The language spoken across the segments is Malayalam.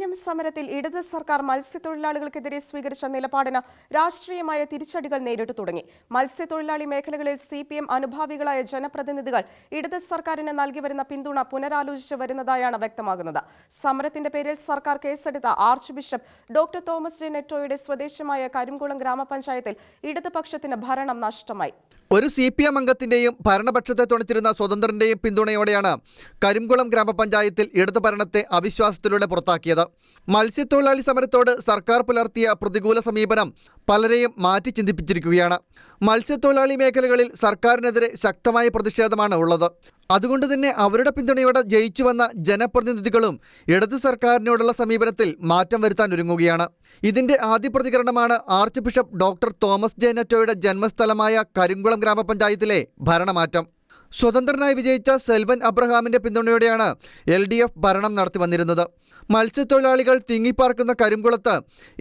വിഴിഞ്ഞം സമരത്തിൽ ഇടത് സർക്കാർ മത്സ്യത്തൊഴിലാളികൾക്കെതിരെ സ്വീകരിച്ച നിലപാടിന് രാഷ്ട്രീയമായ തിരിച്ചടികൾ നേരിട്ടു തുടങ്ങി. മത്സ്യത്തൊഴിലാളി മേഖലകളിൽ സി പി എം അനുഭാവികളായ ജനപ്രതിനിധികൾ ഇടത് സർക്കാരിന് നൽകി വരുന്ന പിന്തുണ പുനരാലോചിച്ച് വരുന്നതായാണ് വ്യക്തമാകുന്നത്. സമരത്തിന്റെ പേരിൽ സർക്കാർ കേസെടുത്ത archbishop doctor Thomas J നെറ്റോയുടെ സ്വദേശമായ കരിംകുളം ഗ്രാമപഞ്ചായത്തിൽ ഇടതുപക്ഷത്തിന് ഭരണം നഷ്ടമായി. ഒരു സി പി എം അംഗത്തിന്റെയും ഭരണപക്ഷത്തെ തുണച്ചിരുന്ന സ്വതന്ത്രന്റെയും പിന്തുണയോടെയാണ് കരിംകുളം ഗ്രാമപഞ്ചായത്തിൽ ഇടതു ഭരണത്തെ അവിശ്വാസത്തിലൂടെ പുറത്താക്കിയത്. മത്സ്യത്തൊഴിലാളി സമരത്തോട് സർക്കാർ പുലർത്തിയ പ്രതികൂല സമീപനം പലരെയും മാറ്റി ചിന്തിപ്പിച്ചിരിക്കുകയാണ്. മത്സ്യത്തൊഴിലാളി മേഖലകളിൽ സർക്കാരിനെതിരെ ശക്തമായ പ്രതിഷേധമാണ് ഉള്ളത്. അതുകൊണ്ട് തന്നെ അവരുടെ പിന്തുണയോടെ ജയിച്ചു വന്ന ജനപ്രതിനിധികളും ഇടതു സർക്കാരിനോടുള്ള സമീപനത്തിൽ മാറ്റം വരുത്താൻ ഒരുങ്ങുകയാണ്. ഇതിന്റെ ആദ്യ പ്രതികരണമാണ് archbishop doctor Thomas J നെറ്റോയുടെ ജന്മസ്ഥലമായ കരിങ്കുളം ഗ്രാമപഞ്ചായത്തിലെ ഭരണമാറ്റം. സ്വതന്ത്രനായി വിജയിച്ച സെൽവൻ അബ്രഹാമിന്റെ പിന്തുണയോടെയാണ് എൽ ഡി എഫ് ഭരണം നടത്തി വന്നിരുന്നത്. മത്സ്യത്തൊഴിലാളികൾ തിങ്ങിപ്പാർക്കുന്ന കരിങ്കുളത്ത്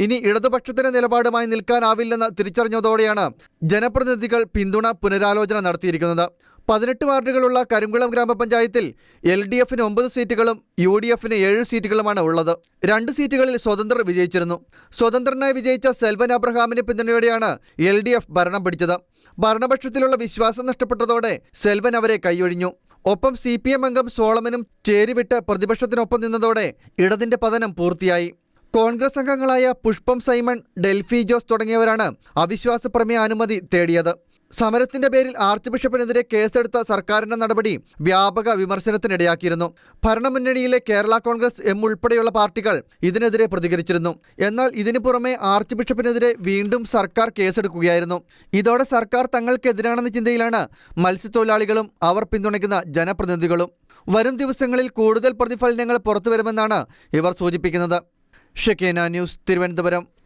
ഇനി ഇടതുപക്ഷത്തിന്റെ നിലപാടുമായി നിൽക്കാനാവില്ലെന്ന് തിരിച്ചറിഞ്ഞതോടെയാണ് ജനപ്രതിനിധികൾ പിന്തുണ പുനരാലോചന നടത്തിയിരിക്കുന്നത്. പതിനെട്ട് വാർഡുകളുള്ള കരിങ്കുളം ഗ്രാമപഞ്ചായത്തിൽ എൽ ഡി എഫിന് ഒമ്പത് സീറ്റുകളും യു ഡി എഫിന് ഏഴ് സീറ്റുകളുമാണ് ഉള്ളത്. രണ്ട് സീറ്റുകളിൽ സ്വതന്ത്രർ വിജയിച്ചിരുന്നു. സ്വതന്ത്രനായി വിജയിച്ച സെൽവൻ അബ്രഹാമിന്റെ പിന്തുണയോടെയാണ് എൽ ഡി എഫ് ഭരണം പിടിച്ചത്. ഭരണപക്ഷത്തിലുള്ള വിശ്വാസം നഷ്ടപ്പെട്ടതോടെ സെൽവൻ അവരെ കൈയൊഴിഞ്ഞു. ഒപ്പം സി പി എം അംഗം സോളമനും ചേരിവിട്ട് പ്രതിപക്ഷത്തിനൊപ്പം നിന്നതോടെ ഇടതിന്റെ പതനം പൂർത്തിയായി. കോൺഗ്രസ് അംഗങ്ങളായ പുഷ്പം സൈമൺ ഡെൽഫി ജോസ് തുടങ്ങിയവരാണ് അവിശ്വാസ പ്രമേയ അനുമതി തേടിയത്. സമരത്തിന്റെ പേരിൽ ആർച്ച് ബിഷപ്പിനെതിരെ കേസെടുത്ത സർക്കാരിന്റെ നടപടി വ്യാപക വിമർശനത്തിനിടയാക്കിയിരുന്നു. ഭരണമുന്നണിയിലെ കേരള കോൺഗ്രസ് എം ഉൾപ്പെടെയുള്ള പാർട്ടികൾ ഇതിനെതിരെ പ്രതികരിച്ചിരുന്നു. എന്നാൽ ഇതിനു പുറമെ ആർച്ച് ബിഷപ്പിനെതിരെ വീണ്ടും സർക്കാർ കേസെടുക്കുകയായിരുന്നു. ഇതോടെ സർക്കാർ തങ്ങൾക്കെതിരാണെന്ന ചിന്തയിലാണ് മത്സ്യത്തൊഴിലാളികളും അവർ പിന്തുണയ്ക്കുന്ന ജനപ്രതിനിധികളും. വരും ദിവസങ്ങളിൽ കൂടുതൽ പ്രതിഫലനങ്ങൾ പുറത്തുവരുമെന്നാണ് ഇവർ സൂചിപ്പിക്കുന്നത്. Shekinah news Thiruvananthapuram.